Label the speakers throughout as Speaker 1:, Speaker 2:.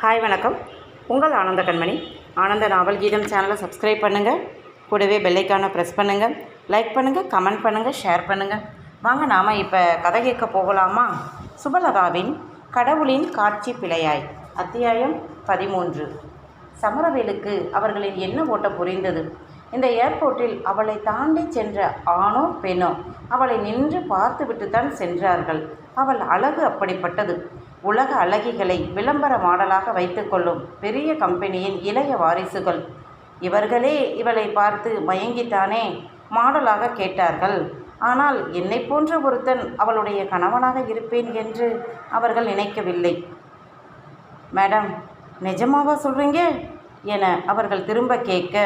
Speaker 1: Hi வணக்கம். உங்கள் ஆனந்த கண்மணி. ஆனந்த நாவல் கீதம் சேனலை சப்ஸ்கிரைப் பண்ணுங்கள் கூடவே பெல்லைக்கான ப்ரெஸ் பண்ணுங்கள் லைக் பண்ணுங்கள் கமெண்ட் பண்ணுங்கள் ஷேர் பண்ணுங்கள் வாங்க நாம் இப்போ கதை கேட்க போகலாமா? சுபலதாவின் கடவுளின் காட்சி பிழையாய் அத்தியாயம் பதிமூன்று. சமரவேலுக்கு அவர்களின் என்ன ஓட்டம் புரிந்தது. இந்த ஏர்போர்ட்டில் அவளை தாண்டி சென்ற ஆணோ பெண்ணோ அவளை நின்று பார்த்துவிட்டுத்தான் சென்றார்கள். அவள் அழகு அப்படிப்பட்டது. உலக அழகிகளை விளம்பர மாடலாக வைத்துக்கொள்ளும் பெரிய கம்பெனியின் இளைய வாரிசுகள். இவர்களே இவளை பார்த்து மயங்கித்தானே மாடலாக கேட்டார்கள். ஆனால் என்னை போன்ற ஒருத்தன் அவளுடைய கணவனாக இருப்பேன் என்று அவர்கள் நினைக்கவில்லை. மேடம் நிஜமாவா சொல்கிறீங்க என அவர்கள் திரும்ப கேட்க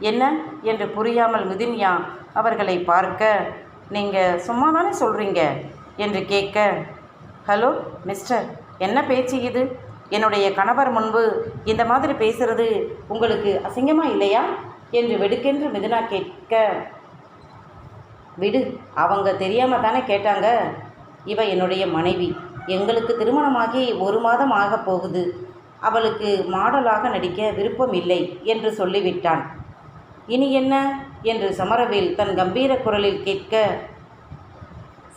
Speaker 1: என்ன? என்று புரியாமல் மிதின்யா அவர்களை பார்க்க நீங்கள் சும்மா தானே சொல்கிறீங்க என்று கேட்க ஹலோ மிஸ்டர் என்ன பேச்சு இது? என்னுடைய கணவர் முன்பு இந்த மாதிரி பேசுறது உங்களுக்கு அசிங்கமாக இல்லையா? என்று வெடுக்கென்று மிதுனா கேட்க விடு அவங்க தெரியாமல் தானே கேட்டாங்க? இவ என்னுடைய மனைவி. எங்களுக்கு திருமணமாகி ஒரு மாதம் ஆகப் போகுது. அவளுக்கு மாடலாக நடிக்க விருப்பம் இல்லை என்று சொல்லிவிட்டான். இனி என்ன? என்று சமரவேல் தன் கம்பீர குரலில் கேட்க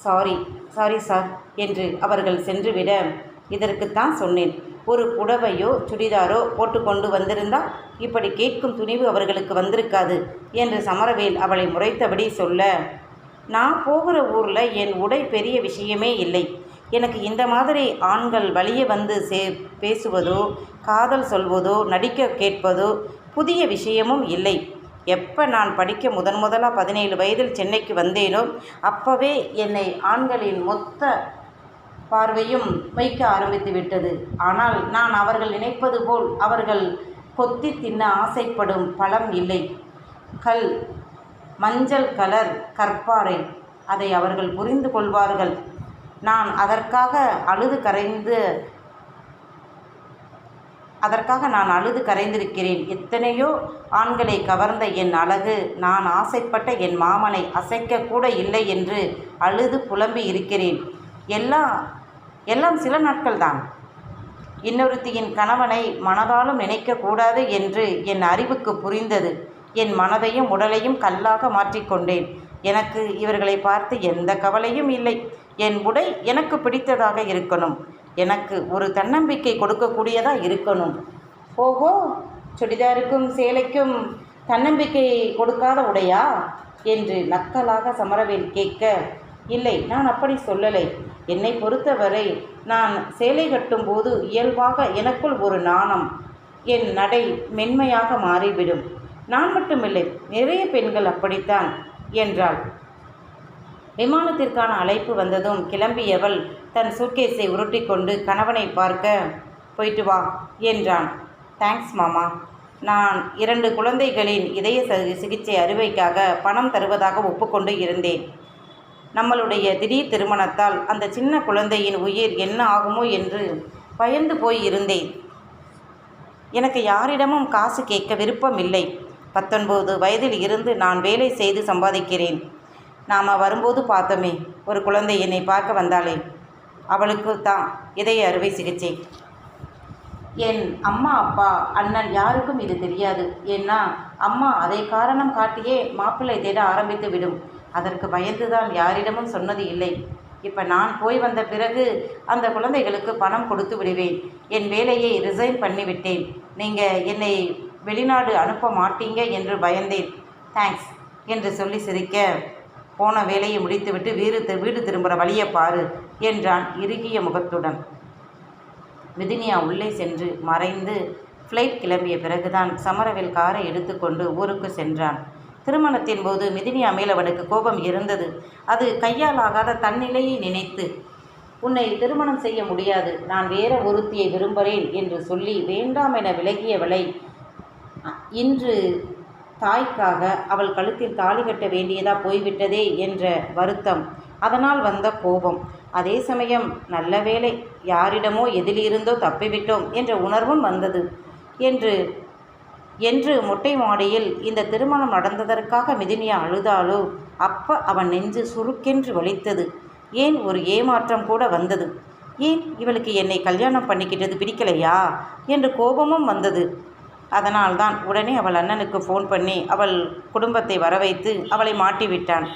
Speaker 1: சாரி சாரி சார் என்று அவர்கள் சென்றுவிட இதற்குத்தான் சொன்னேன். ஒரு புடவையோ சுடிதாரோ போட்டுக்கொண்டு வந்திருந்தால் இப்படி கேட்கும் துணிவு அவர்களுக்கு வந்திருக்காது என்று சமரவேல் அவளை முறைத்தபடி சொல்ல நான் போகிற ஊரில் என் உடை பெரிய விஷயமே இல்லை. எனக்கு இந்த மாதிரி ஆண்கள் வழியே வந்து சே பேசுவதோ காதல் சொல்வதோ நடிக்க கேட்பதோ புதிய விஷயமும் இல்லை. எப்போ நான் படிக்க முதன் முதலாக பதினேழு வயதில் சென்னைக்கு வந்தேனோ அப்போவே என்னை ஆண்களின் மொத்த பார்வையும் வைக்க ஆரம்பித்து விட்டது. ஆனால் நான் அவர்கள் நினைப்பது போல் அவர்கள் கொத்தி தின்ன ஆசைப்படும் பழம் இல்லை. கல் மஞ்சள் கலர் கற்பாறை அதை அவர்கள் புரிந்து கொள்வார்கள். நான் அதற்காக அழுது கரைந்து அதற்காக நான் அழுது கரைந்திருக்கிறேன். எத்தனையோ ஆண்களை கவர்ந்த என் அழகு நான் ஆசைப்பட்ட என் மாமனை அசைக்க கூட இல்லை என்று அழுது புலம்பி இருக்கிறேன். எல்லாம் எல்லாம் சில நாட்கள் தான் இன்னொருத்தியின் கணவனை மனதாலும் நினைக்கக்கூடாது என்று என் அறிவுக்கு புரிந்தது. என் மனதையும் உடலையும் கல்லாக மாற்றிக்கொண்டேன் எனக்கு இவர்களை பார்த்து எந்த கவலையும் இல்லை. என் உடை எனக்கு பிடித்ததாக இருக்கணும். எனக்கு ஒரு தன்னம்பிக்கை கொடுக்கக்கூடியதாக இருக்கணும். ஓஹோ சுடிதாருக்கும் சேலைக்கும் தன்னம்பிக்கை கொடுக்காத உடையா? என்று நக்கலாக சமரவேல் கேட்க இல்லை நான் அப்படி சொல்லலை. என்னை பொறுத்தவரை நான் சேலை கட்டும்போது இயல்பாக எனக்குள் ஒரு நாணம். என் நடை மென்மையாக மாறிவிடும். நான் மட்டுமில்லை நிறைய பெண்கள் அப்படித்தான் என்றாள். விமானத்திற்கான அழைப்பு வந்ததும் கிளம்பியவள் தன் சூட்கேஸை உருட்டிக்கொண்டு கணவனை பார்க்க போயிட்டு வா என்றான். தேங்க்ஸ் மாமா. நான் இரண்டு குழந்தைகளின் இதய சிகிச்சை அறுவைக்காக பணம் தருவதாக ஒப்புக்கொண்டு இருந்தேன். நம்மளுடைய திடீர் திருமணத்தால் அந்த சின்ன குழந்தையின் உயிர் என்ன ஆகுமோ என்று பயந்து போய் இருந்தேன். எனக்கு யாரிடமும் காசு கேட்க விருப்பம் இல்லை பத்தொன்பது வயதில் இருந்து நான் வேலை செய்து சம்பாதிக்கிறேன். நாம் வரும்போது பார்த்தோமே ஒரு குழந்தை என்னை பார்க்க வந்தாளே. அவளுக்கு தான் இதய அறுவை சிகிச்சை. என் அம்மா அப்பா அண்ணன் யாருக்கும் இது தெரியாது. ஏன்னா அம்மா அதை காரணம் காட்டியே மாப்பிள்ளை தேட ஆரம்பித்து விடும். அதற்கு பயந்துதான் யாரிடமும் சொன்னது இல்லை. இப்போ நான் போய் வந்த பிறகு அந்த குழந்தைகளுக்கு பணம் கொடுத்து விடுவேன். என் வேலையை ரிசைன் பண்ணிவிட்டேன். நீங்கள் என்னை வெளிநாடு அனுப்ப மாட்டீங்க என்று பயந்தேன். தேங்க்ஸ் என்று சொல்லி சிரிக்க போன வேலையை முடித்துவிட்டு வீடு வீடு திரும்புகிற வழியை பாரு என்றான் இறுகிய முகத்துடன். மிதினியா உள்ளே சென்று மறைந்து ஃப்ளைட் கிளம்பிய பிறகுதான் சமரவில் காரை எடுத்துக்கொண்டு ஊருக்கு சென்றான். திருமணத்தின் போது மிதினியா மேல் அவனுக்கு கோபம் இருந்தது. அது கையாலாகாத தன்னிலையை நினைத்து உன்னை திருமணம் செய்ய முடியாது. நான் வேற ஒருத்தியை விரும்புகிறேன் என்று சொல்லி வேண்டாம் என விலகியவளை இன்று தாய்க்காக அவள் கழுத்தில் தாலி கட்ட வேண்டியதா போய்விட்டதே என்ற வருத்தம். அதனால் வந்த கோபம். அதே சமயம் நல்ல வேளை யாரிடமோ எதிலிருந்தோ தப்பிவிட்டோம் என்ற உணர்வும் வந்தது. என்று என்று மொட்டை மாடியில் இந்த திருமணம் நடந்ததற்காக மிதினியா அழுதாலோ அப்ப அவன் நெஞ்சு சுருக்கென்று வலித்தது. ஏன் ஒரு ஏமாற்றம் கூட வந்தது? ஏன் இவளுக்கு என்னை கல்யாணம் பண்ணிக்கிட்டது பிடிக்கலையா? என்று கோபமும் வந்தது. அதனால்தான் உடனே அவள் அண்ணனுக்கு ஃபோன் பண்ணி அவள் குடும்பத்தை வரவைத்து அவளை மாட்டிவிட்டான்.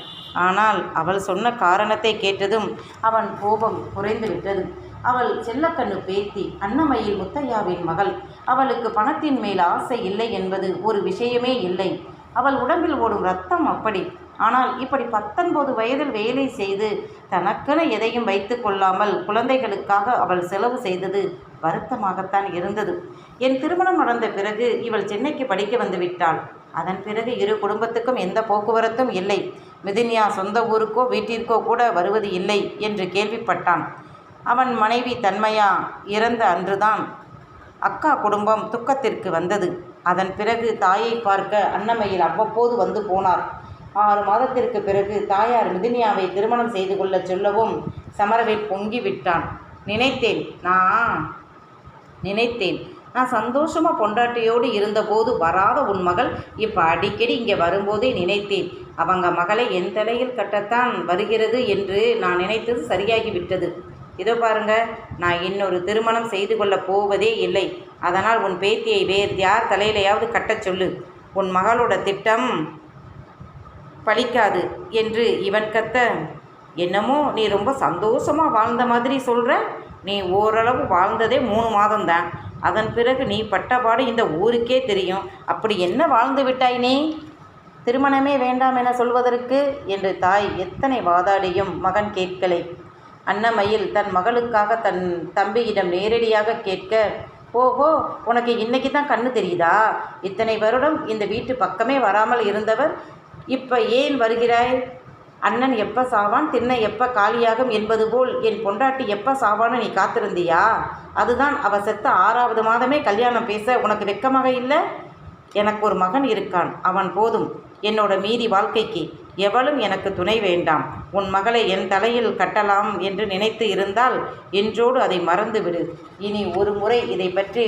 Speaker 1: ஆனால் அவள் சொன்ன காரணத்தை கேட்டதும் அவன் கோபம் குறைந்து விட்டது. அவள் செல்லக்கண்ணு பேத்தி அன்னமயில் முத்தையாவின் மகள் அவளுக்கு பணத்தின் மேல் ஆசை இல்லை என்பது ஒரு விஷயமே இல்லை. அவள் உடம்பில் ஓடும் ரத்தம் அப்படி ஆனால் இப்படி பத்தொன்பது வயதில் வேலை செய்து தனக்கென எதையும் வைத்து கொள்ளாமல் குழந்தைகளுக்காக அவள் செலவு செய்தது வருத்தமாகத்தான் இருந்தது. என் திருமணம் நடந்த பிறகு இவள் சென்னைக்கு படிக்க வந்து விட்டாள். அதன் பிறகு இரு குடும்பத்துக்கும் எந்த போக்குவரத்தும் இல்லை. மிதினியா சொந்த ஊருக்கோ வீட்டிற்கோ கூட வருவது இல்லை என்று கேள்விப்பட்டான். அவன் மனைவி தன்மையா இறந்த அன்றுதான் அக்கா குடும்பம் துக்கத்திற்கு வந்தது. அதன் பிறகு தாயை பார்க்க அன்னமையில் அவ்வப்போது வந்து போனார். ஆறு மாதத்திற்கு பிறகு தாயார் மிதினியாவை திருமணம் செய்து கொள்ளச் சொல்லவும் சமரவேல் பொங்கி விட்டான் நினைத்தேன். நான் நினைத்தேன். நான் சந்தோஷமாக பொண்டாட்டியோடு இருந்தபோது வராத உன் மகள் இப்போ அடிக்கடி இங்கே வரும்போதே நினைத்தேன். அவங்க மகளை என் தலையில் கட்டத்தான் வருகிறது என்று நான் நினைத்தது சரியாகி விட்டது இதோ பாருங்க. நான் இன்னொரு திருமணம் செய்து கொள்ளப் போவதே இல்லை. அதனால் உன் பேத்தியை வேறு யார் தலையிலையாவது கட்டச் சொல்லு. உன் மகளோட திட்டம் பழிக்காது என்று இவன் கத்த என்னமோ நீ ரொம்ப சந்தோஷமாக வாழ்ந்த மாதிரி சொல்கிற நீ ஓரளவு வாழ்ந்ததே மூணு மாதம்தான். அதன் பிறகு நீ பட்டபாடு இந்த ஊருக்கே தெரியும். அப்படி என்ன வாழ்ந்து விட்டாய் நீ? திருமணமே வேண்டாம் என சொல்வதற்கு? என்று தாய் எத்தனை வாதாடியும் மகன் கேட்கலை. அன்னமையில் தன் மகளுக்காக தன் தம்பியிடம் நேரடியாக கேட்க ஓஹோ உனக்கு இன்னைக்கு தான் கண்ணு தெரியுதா? இத்தனை வருடம் இந்த வீட்டு பக்கமே வராமல் இருந்தவர் இப்போ ஏன் வருகிறாய்? அண்ணன் எப்போ சாவான்? திண்ணை எப்போ காலியாகும் என்பது போல் என் பொண்டாட்டி எப்போ சாவான்னு நீ காத்திருந்தியா? அதுதான் அவ செத்த ஆறாவது மாதமே கல்யாணம் பேச உனக்கு வெக்கமாக இல்லை? எனக்கு ஒரு மகன் இருக்கான். அவன் போதும். என்னோட மீதி வாழ்க்கைக்கு எவளும் எனக்கு துணை வேண்டாம். உன் மகளை என் தலையில் கட்டலாம் என்று நினைத்து இருந்தால் என்றோடு அதை மறந்துவிடு இனி ஒரு முறை இதை பற்றி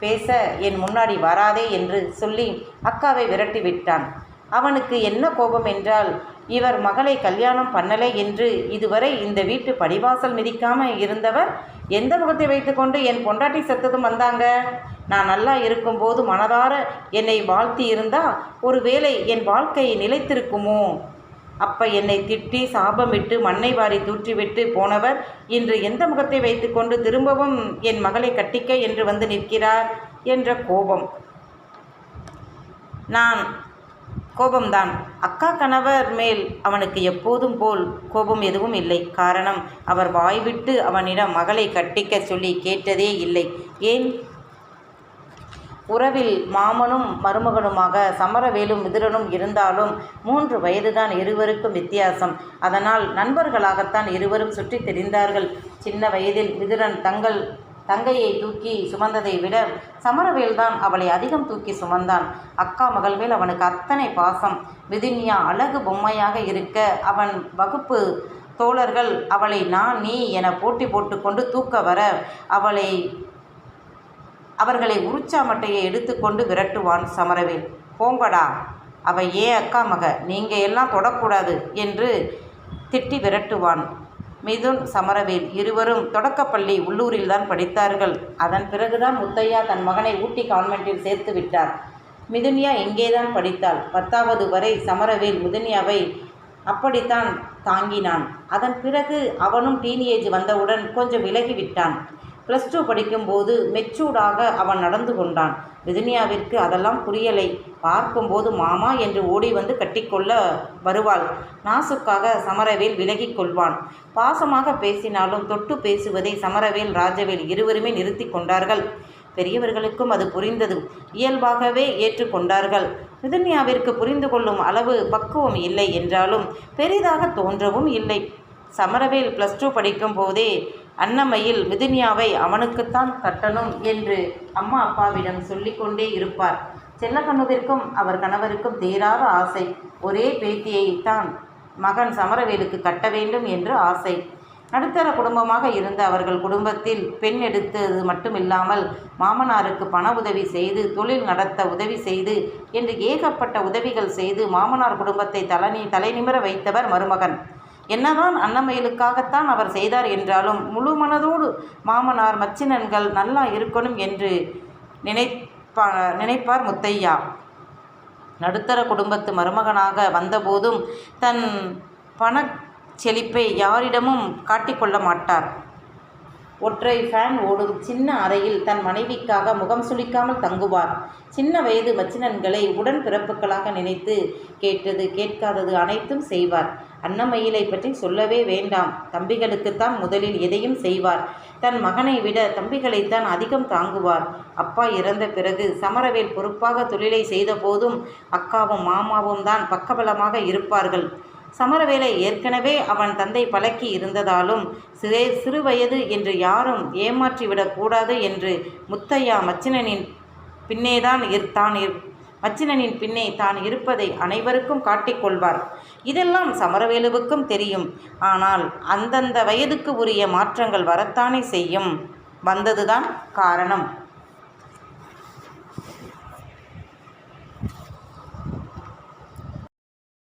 Speaker 1: பேச என் முன்னாடி வராதே என்று சொல்லி அக்காவை விரட்டி விட்டான். அவனுக்கு என்ன கோபம் என்றால் இவர் மகளை கல்யாணம் பண்ணலை என்று இதுவரை இந்த வீட்டு படிவாசல் மிதிக்காம இருந்தவர் எந்த முகத்தை வைத்துக்கொண்டு என் பொண்டாட்டி செத்ததும் வந்தாங்க? நான் நல்லா இருக்கும்போது மனதார என்னை வாழ்த்தி இருந்தா ஒருவேளை என் வாழ்க்கையை நிலைத்திருக்குமோ? அப்ப என்னை திட்டி சாபமிட்டு மண்ணை வாரி தூற்றிவிட்டு போனவர் இன்று எந்த முகத்தை வைத்துக்கொண்டு திரும்பவும் என் மகளை கட்டிக்க என்று வந்து நிற்கிறார் என்ற கோபம். நான் கோபம்தான். அக்கா கணவர் மேல் அவனுக்கு எப்போதும் போல் கோபம் எதுவும் இல்லை. காரணம் அவர் வாய்விட்டு அவனிடம் மகளை கட்டிக்க சொல்லி கேட்டதே இல்லை. ஏன்? உறவில் மாமனும் மருமகனுமாக சமரவேலும் மிதுரனும் இருந்தாலும் மூன்று வயதுதான் இருவருக்கும் வித்தியாசம். அதனால் நண்பர்களாகத்தான் இருவரும் சுற்றித் தெரிந்தார்கள். சின்ன வயதில் மிதுரன் தங்கள் தங்கையை தூக்கி சுமந்ததை விட சமரவேல்தான் அவளை அதிகம் தூக்கி சுமந்தான். அக்கா மகள் மேல் அவனுக்கு அத்தனை பாசம். விதின்யா அழகு பொம்மையாக இருக்க அவன் வகுப்பு தோழர்கள் அவளை நான் நீ என போட்டி போட்டுக்கொண்டு தூக்க வர அவளை அவர்களை உருச்சாமட்டையை எடுத்துக்கொண்டு விரட்டுவான் சமரவேல். போங்கடா. அவ ஏன் அக்கா மக நீங்கள் எல்லாம் தொடக்கூடாது என்று திட்டி விரட்டுவான். மிதுன் சமரவேல் இருவரும் தொடக்கப்பள்ளி உள்ளூரில்தான் படித்தார்கள். அதன் பிறகுதான் முத்தையா தன் மகனை ஊட்டி கான்வென்ட்டில் சேர்த்து விட்டார். மிதுன்யா இங்கேதான் படித்தாள். பத்தாவது வரை சமரவேல் மிதுன்யாவை அப்படித்தான் தாங்கினான். அதன் பிறகு அவனும் டீனேஜ் வந்தவுடன் கொஞ்சம் விலகி விட்டான் ப்ளஸ் டூ படிக்கும்போது மெச்சூர்டாக அவன் நடந்து கொண்டான். விதுனியாவிற்கு அதெல்லாம் புரியலை. பார்க்கும்போது மாமா என்று ஓடி வந்து கட்டிக்கொள்ள வருவாள். நாசுக்காக சமரவேல் விலகிக் கொள்வான். பாசமாக பேசினாலும் தொட்டு பேசுவதை சமரவேல் ராஜவேல் இருவருமே நிறுத்தி கொண்டார்கள். பெரியவர்களுக்கும் அது புரிந்தது. இயல்பாகவே ஏற்றுக்கொண்டார்கள் விதுன்யாவிற்கு புரிந்து கொள்ளும் அளவு பக்குவம் இல்லை என்றாலும் பெரிதாக தோன்றவும் இல்லை. சமரவேல் ப்ளஸ் டூ படிக்கும் போதே அன்னமையில் மிதுனியாவை அவனுக்குத்தான் கட்டணும் என்று அம்மா அப்பாவிடம் சொல்லிக்கொண்டே இருப்பார். செல்லக்கண்ணுவிற்கும் அவர் கணவருக்கும் தீராத ஆசை. ஒரே பேத்தியைத்தான் மகன் சமரவேலுக்கு கட்ட வேண்டும் என்று ஆசை. நடுத்தர குடும்பமாக இருந்த அவர்கள் குடும்பத்தில் பெண் எடுத்தது மட்டுமில்லாமல் மாமனாருக்கு பண உதவி செய்து தொழில் நடத்த உதவி செய்து என்று ஏகப்பட்ட உதவிகள் செய்து மாமனார் குடும்பத்தை தலை தலைநிமிர வைத்தவர் மருமகன். என்னதான் அன்னமயிலுக்காகத்தான் அவர் செய்தார் என்றாலும் முழு மனதோடு மாமனார் மச்சினன்கள் நல்லா இருக்கணும் என்று நினைப்பா நினைப்பார் முத்தையா. நடுத்தர குடும்பத்து மருமகனாக வந்தபோதும் தன் பண செழிப்பை யாரிடமும் காட்டிக்கொள்ள மாட்டார். ஒற்றை ஃபேன் ஓடும் சின்ன அறையில் தன் மனைவிக்காக முகம் சுளிக்காமல் தங்குவார். சின்ன வயது மச்சினன்களை உடன் பிறப்புகளாக நினைத்து கேட்டது கேட்காதது அனைத்தும் செய்வார். அன்னமயிலை பற்றி சொல்லவே வேண்டாம். தம்பிகளுக்குத்தான் முதலில் எதையும் செய்வார். தன் மகனை விட தம்பிகளைத்தான் அதிகம் தாங்குவார். அப்பா இறந்த பிறகு சமரவேல் பொறுப்பாக தொழிலை செய்தபோதும் அக்காவும் மாமாவும் தான் பக்கபலமாக இருப்பார்கள். சமரவேலை ஏற்கனவே அவன் தந்தை பழக்கி இருந்ததாலும் சிறு சிறுவயது என்று யாரும் ஏமாற்றிவிடக்கூடாது என்று முத்தையா மச்சினனின் பின்னேதான் இர் தான் இர் மச்சினனின் பின்னே தான் இருப்பதை அனைவருக்கும் காட்டிக்கொள்வார் இதெல்லாம் சமரவேலுவுக்கும் தெரியும். ஆனால் அந்தந்த வயதுக்கு உரிய மாற்றங்கள் வரத்தானே செய்யும். வந்ததுதான் காரணம்.